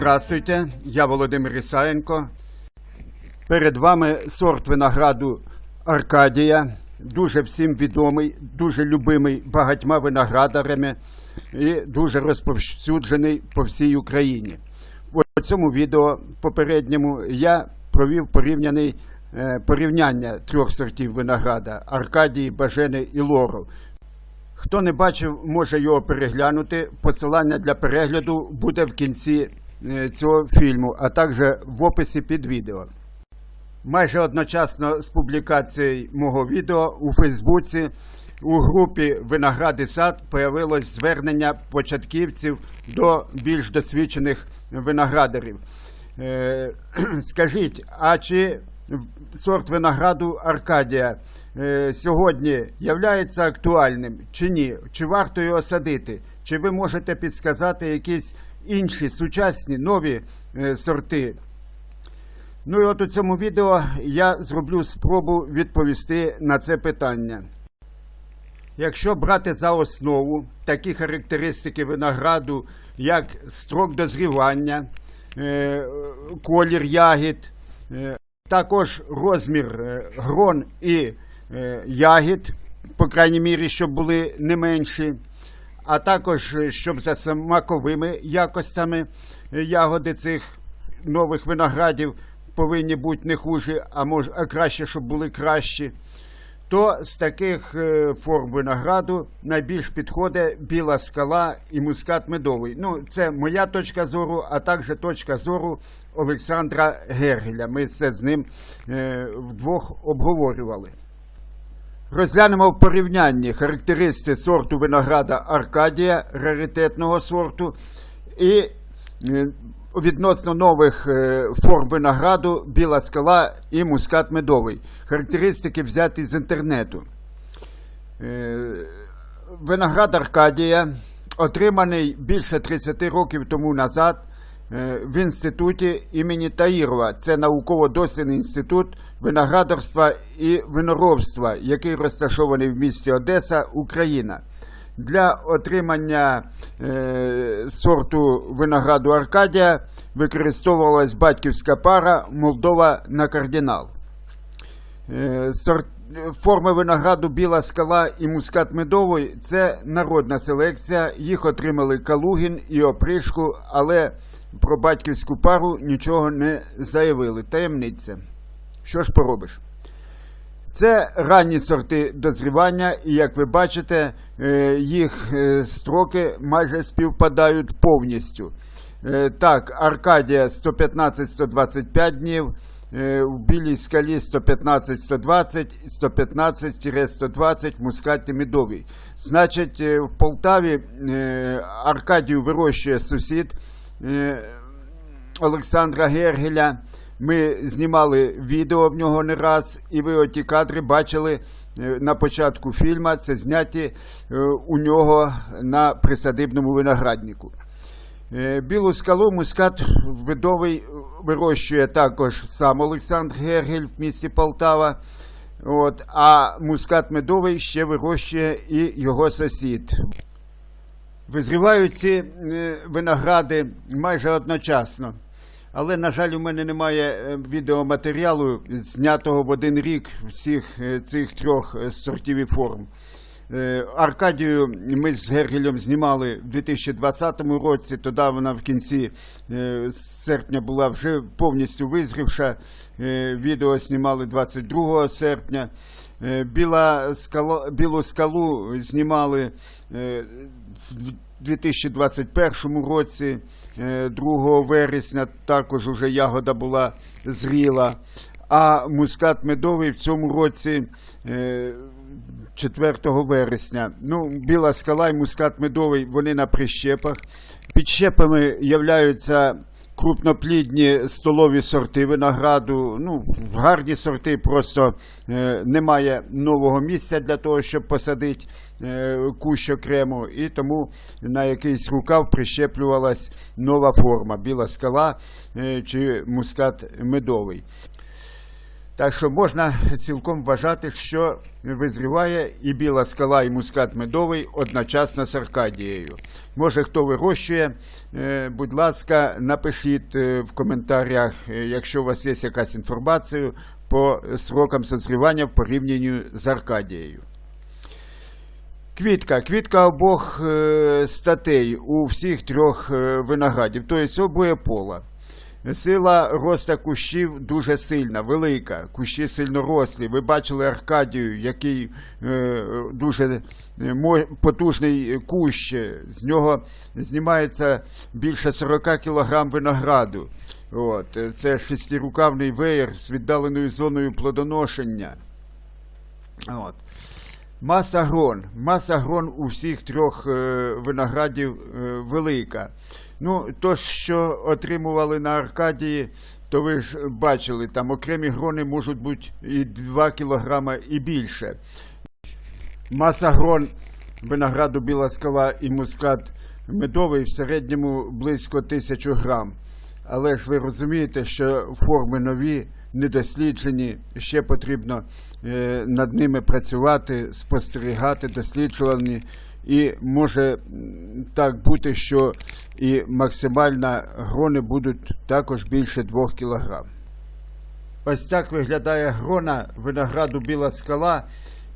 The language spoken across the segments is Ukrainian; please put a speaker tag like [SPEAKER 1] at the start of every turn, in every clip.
[SPEAKER 1] Здравствуйте, я Володимир Ісаєнко. Перед вами сорт винограду Аркадія, дуже всім відомий, дуже любимий багатьма виноградарями і дуже розповсюджений по всій Україні. У цьому відео попередньому я провів порівняний, е, порівняння трьох сортів винограда Аркадії, Бажени і Лору. Хто не бачив, може його переглянути. Посилання для перегляду буде в кінці цього фільму, а також в описі під відео. Майже одночасно з публікацією мого відео у Фейсбуці у групі Виноград і сад появилось звернення початківців до більш досвідчених виноградарів. Е, Скажіть, а чи сорт винограду Аркадія е, сьогодні являється актуальним чи ні? Чи варто його садити? Чи ви можете підсказати якісь інші сучасні нові е, сорти? Ну і от у цьому відео я зроблю спробу відповісти на це питання. Якщо брати за основу такі характеристики винограду, як строк дозрівання, е, колір ягід, е, також розмір грон і ягід, по крайній мірі, щоб були не менші, а також е, щоб за смаковими якостями е, ягоди цих нових виноградів повинні бути не хужі, а може, а краще, щоб були кращі. То з таких е, форм винограду найбільш підходить біла скала і мускат медовий. Ну, це моя точка зору, а також точка зору Олександра Гергеля. Ми це з ним вдвох обговорювали. Розглянемо в порівнянні характеристики сорту винограда Аркадія, раритетного сорту, і е, відносно нових е, форм винограду Біла скала і мускат медовий. Характеристики взяті з інтернету. Е, Виноград Аркадія, отриманий більше 30 років тому назад в інституті імені Таїрова. Це науково-дослідний інститут виноградарства і виноробства, який розташований в місті Одеса, Україна. Для отримання е, сорту винограду Аркадія використовувалась батьківська пара Молдова на кардинал. Е, сорт, форми винограду Біла скала і мускат медовий це народна селекція. Їх отримали Калугін і Опришку, але про батьківську пару нічого не заявили. Таємниця. Що ж поробиш? Це ранні сорти дозрівання, і як ви бачите, е, їх е, строки майже співпадають повністю. Е, Так, Аркадія 115-125 днів, в білій скалі 115-120, 115-120, мускаті медовий. Значить, в Полтаві Аркадію вирощує сусід Олександра Гергеля. Ми знімали відео в нього не раз, і ви оті кадри бачили е, на початку фільму. Це зняті е, у нього на присадибному винограднику. Е, Білу скалу мускат видовий вирощує також сам Олександр Гергель в місті Полтава. От, а мускат медовий ще вирощує і його сусід. Визрівають ці е, виногради майже одночасно. Але, на жаль, у мене немає е, відеоматеріалу, знятого в один рік всіх е, цих трьох сортів і форм. Аркадію ми з Гергелем знімали в 2020 році, тоді вона в кінці серпня була вже повністю визрівша. Відео знімали 22 серпня. Біла скала, білу скалу знімали в 2021 році, е, 2 вересня, також уже ягода була зріла. А мускат медовий в цьому році е, 4 вересня. Ну, біла скала і мускат медовий, вони на прищепах. Підщепами являються крупноплідні столові сорти винограду. Ну, гарні сорти, просто е, немає нового місця для того, щоб посадити е, кущ окремо. І тому на якийсь рукав прищеплювалась нова форма біла скала е, чи мускат медовий. Так що можна цілком вважати, що визріває і біла скала, і мускат медовий одночасно з Аркадією. Може, хто вирощує, е, будь ласка, напишіть е, в коментарях, е, якщо у вас є якась інформація по срокам созрівання в порівнянні з Аркадією. Квітка. Квітка обох статей у всіх трьох виноградів, тобто обоє пола. Сила роста кущів дуже сильна, велика. Кущі сильно рослі. Ви бачили Аркадію, який е, дуже е, потужний кущ. З нього знімається більше 40 кг винограду. От. Це шестирукавний веєр з віддаленою зоною плодоношення. От. Маса грон. Маса грон у всіх трьох е, виноградів е, велика. Ну, то, що отримували на Аркадії, то ви ж бачили, там окремі грони можуть бути і 2 кілограма і більше. Маса грон винограду біла скала і мускат медовий в середньому близько 1000 грам. Але ж ви розумієте, що форми нові, недосліджені, ще потрібно е, над ними працювати, спостерігати, досліджувані. І може так бути, що і максимально грони будуть також більше 2 кг. Ось так виглядає грона винограду біла скала,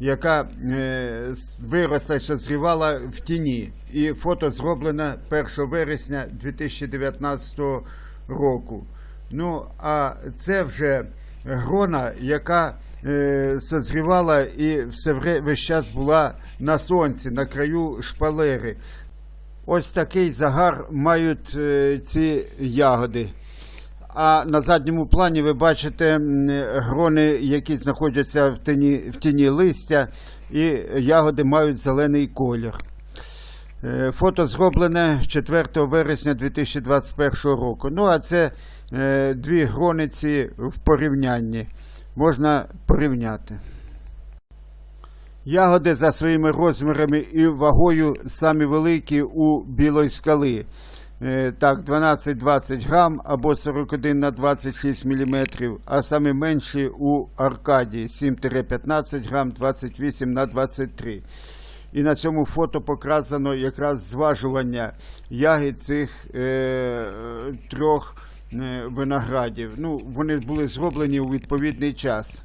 [SPEAKER 1] яка е, виросла і созрівала в тіні. І фото зроблено 1 вересня 2019 року. Ну, а це вже грона, яка е, созрівала і все весь час була на сонці, на краю шпалери. Ось такий загар мають е, ці ягоди. А на задньому плані ви бачите грони, які знаходяться в тіні, в тіні листя, і ягоди мають зелений колір. Е, Фото зроблене 4 вересня 2021 року. Ну, а це дві грониці в порівнянні. Можна порівняти. Ягоди за своїми розмірами і вагою самі великі у білої скали. Е, Так, 12-20 грам або 41 на 26 мм, а самі менші у Аркадії 7-15 грам, 28 на 23 і на цьому фото показано якраз зважування ягід цих е, трьох е, виноградів. Ну, вони були зроблені у відповідний час.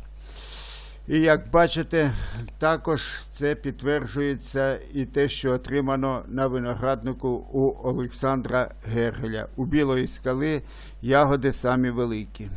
[SPEAKER 1] І як бачите, також це підтверджується і те, що отримано на винограднику у Олександра Гергеля. У білої скали ягоди самі великі.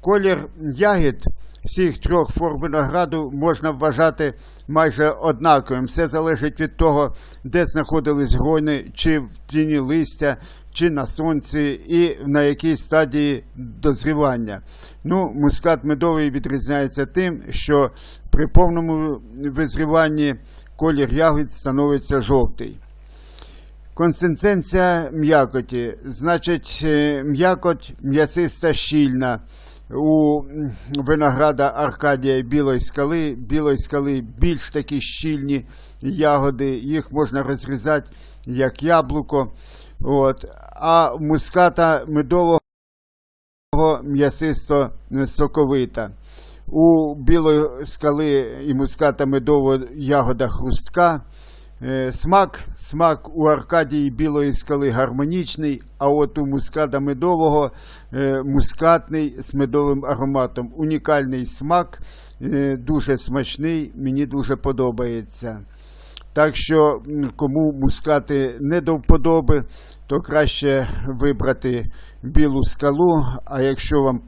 [SPEAKER 1] Колір ягід всіх трьох форм винограду можна вважати майже однаковим. Все залежить від того, де знаходились грони, чи в тіні листя, чи на сонці, і на якій стадії дозрівання. Ну, мускат медовий відрізняється тим, що при повному визріванні колір ягід становиться жовтий. Консистенція м'якоті. Значить, е, м'якоть м'ясиста щільна. У винограда Аркадія білої скали. Білої скали більш такі щільні ягоди, їх можна розрізати як яблуко. От. А муската медового м'ясисто соковита. У білої скали і муската медового ягода хрустка. Е, Смак, смак у Аркадії білої скали гармонічний, а от у муската медового е, мускатний з медовим ароматом. Унікальний смак, е, дуже смачний, мені дуже подобається. Так що, кому мускати не до вподоби, то краще вибрати білу скалу. А якщо вам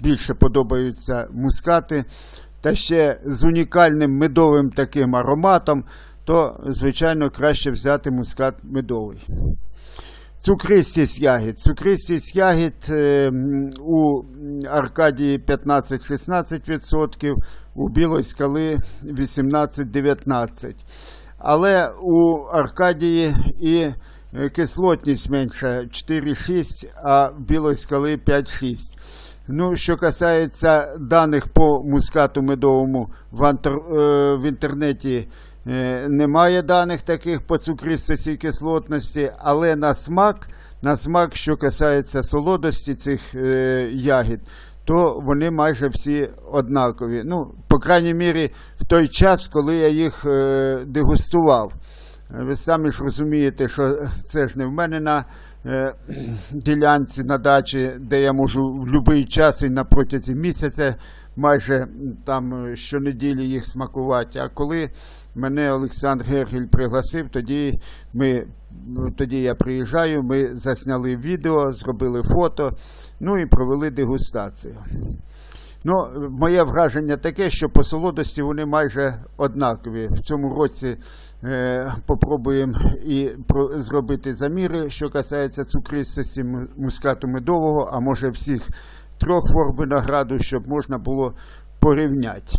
[SPEAKER 1] більше подобаються мускати, та ще з унікальним медовим таким ароматом, то, звичайно, краще взяти мускат медовий. Цукристість ягід. Цукристість ягід е, у Аркадії 15-16%, у білої скали 18-19%. Але у Аркадії і е, кислотність менша 4,6, а в білої скали 5,6. Ну, що касається даних по мускату медовому в, е, інтернеті немає даних таких по цукристості і кислотності, але на смак, на смак, що касається солодості цих е, ягід, то вони майже всі однакові. Ну, по крайній мірі, в той час, коли я їх е, дегустував. Е, Ви самі ж розумієте, що це ж не в мене на е, ділянці на дачі, де я можу в будь-який час і на протязі місяця майже там е, щонеділі їх смакувати. А коли мене Олександр Гергель пригласив, тоді ми. ну, Тоді я приїжджаю, ми засняли відео, зробили фото, ну і провели дегустацію. Ну, моє враження таке, що по солодості вони майже однакові. В цьому році е, попробуємо і про, зробити заміри, що касається цукристості му- мускату медового, а може всіх трьох форм винограду, щоб можна було порівняти.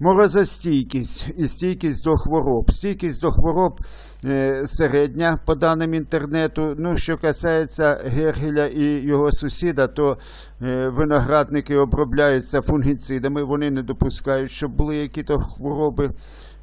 [SPEAKER 1] Морозостійкість і стійкість до хвороб. Стійкість до хвороб е, середня, по даним інтернету. Ну, що касається Гергеля і його сусіда, то е, виноградники обробляються фунгіцидами, вони не допускають, щоб були якісь хвороби.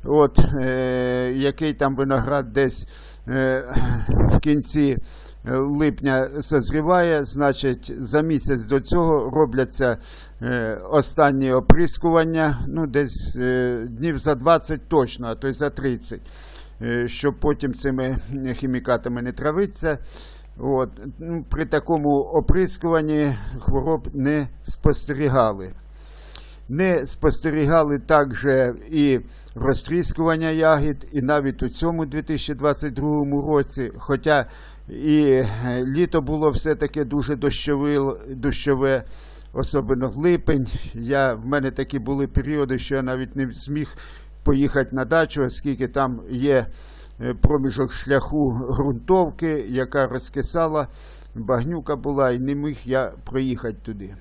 [SPEAKER 1] От, е, який там виноград десь е, в кінці липня созріває, значить, за місяць до цього робляться е, останні оприскування, ну, десь е, днів за 20 точно, а то й за 30, е, щоб потім цими хімікатами не травитися. От, ну, при такому оприскуванні хвороб не спостерігали. Не спостерігали також і розтріскування ягід, і навіть у цьому 2022 році, хоча і е, літо було все-таки дуже дощове, особливо липень. Я, в мене такі були періоди, що я навіть не зміг поїхати на дачу, оскільки там є е, проміжок шляху ґрунтовки, яка розкисала, багнюка була, і не міг я проїхати туди.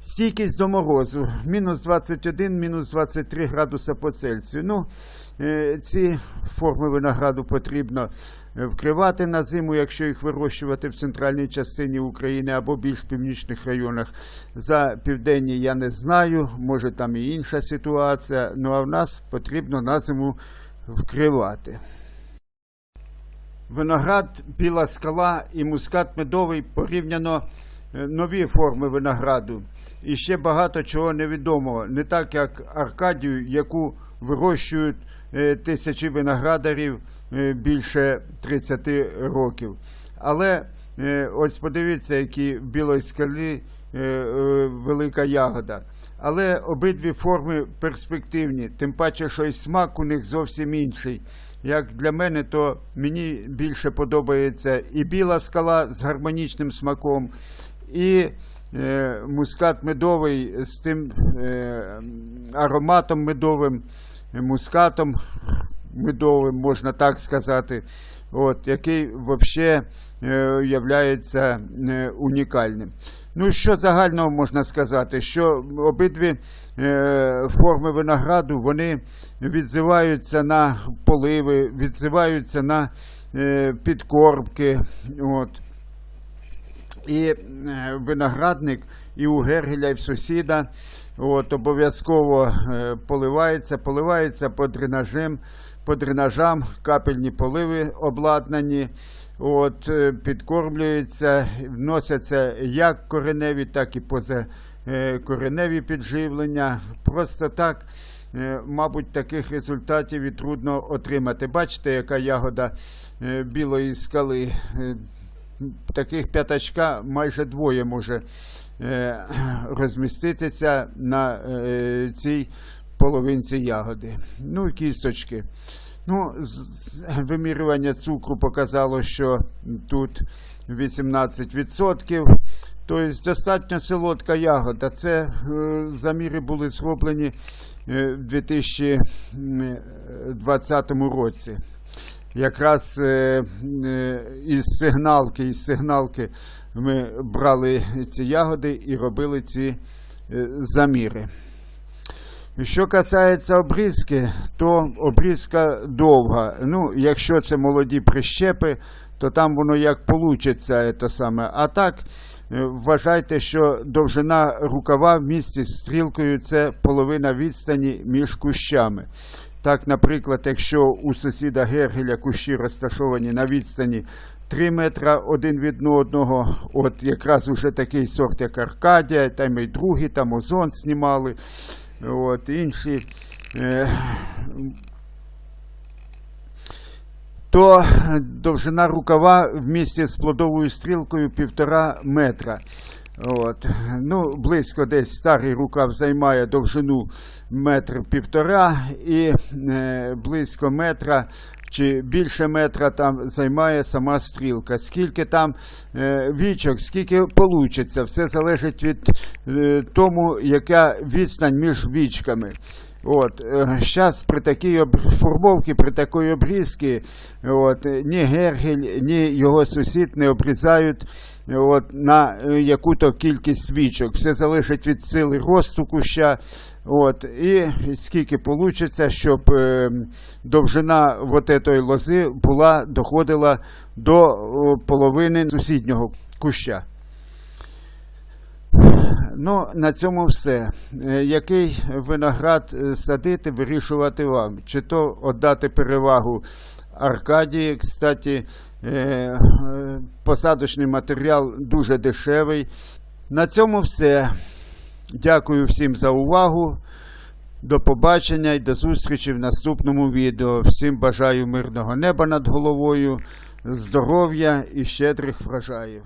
[SPEAKER 1] Стійкість до морозу мінус 21, мінус 23 градуса по Цельсію. Ну, ці форми винограду потрібно е, вкривати на зиму, якщо їх вирощувати в центральній частині України або більш північних районах. За південні я не знаю, може там і інша ситуація. Ну а в нас потрібно на зиму вкривати. Виноград, біла скала і мускат медовий порівняно е, нові форми винограду. І ще багато чого невідомого. Не так, як Аркадію, яку вирощують е, тисячі виноградарів е, більше 30 років. Але е, ось подивіться, які в білої скалі велика ягода. Але обидві форми перспективні, тим паче, що й смак у них зовсім інший. Як для мене, то мені більше подобається і біла скала з гармонічним смаком, і мускат медовий з тим е, ароматом медовим, е, мускатом медовим, можна так сказати, от, який взагалі е, являється е, унікальним. Ну, що загального можна сказати, що обидві е, форми винограду вони відзиваються на поливи, відзиваються на е, підкормки. От. І е, виноградник і у Гергеля, і в сусіда от, обов'язково е, поливається, поливається по дренажам, по дренажам, капельні поливи обладнані, от, е, підкормлюються, вносяться як кореневі, так і позакореневі підживлення. Просто так. Мабуть, таких результатів і трудно отримати. Бачите, яка ягода білої скали. Таких п'ятачка майже двоє може е, розміститися на е, цій половинці ягоди. Ну і кісточки. Ну, вимірювання цукру показало, що тут 18%. Тобто достатньо солодка ягода. Це е, заміри були зроблені в 2020 році якраз е, е, із сигналки, із сигналки ми брали ці ягоди і робили ці е, заміри. Що касається обрізки, то обрізка довга. Ну, якщо це молоді прищепи, то там воно як получиться, це саме. А так, вважайте, що довжина рукава в місті стрілкою це половина відстані між кущами. Так, наприклад, якщо у сусіда Гергеля кущі розташовані на відстані 3 метра один від одного. От якраз уже такий сорт, як Аркадія, там і другий, там озон знімали. От, інші. Е, то довжина рукава в місті з плодовою стрілкою півтора метра. От. Ну, близько десь старий рукав займає довжину метр півтора і е, близько метра чи більше метра там займає сама стрілка. Скільки там е, вічок, скільки получиться, все залежить від е, тому, яка відстань між вічками. От, зараз при такій формовці, при такій обрізці, от, е, ні Гергель, ні його сусід не обрізають е, от, на е, яку-то кількість свічок. Все залежить від сили росту куща. От, і скільки вийде, щоб е, довжина вот етої лози була, доходила до половини сусіднього куща. Ну, на цьому все. Е, Який виноград садити, вирішувати вам. Чи то віддати перевагу Аркадії, кстати, е, е, посадочний матеріал дуже дешевий. На цьому все. Дякую всім за увагу. До побачення і до зустрічі в наступному відео. Всім бажаю мирного неба над головою, здоров'я і щедрих врожаїв.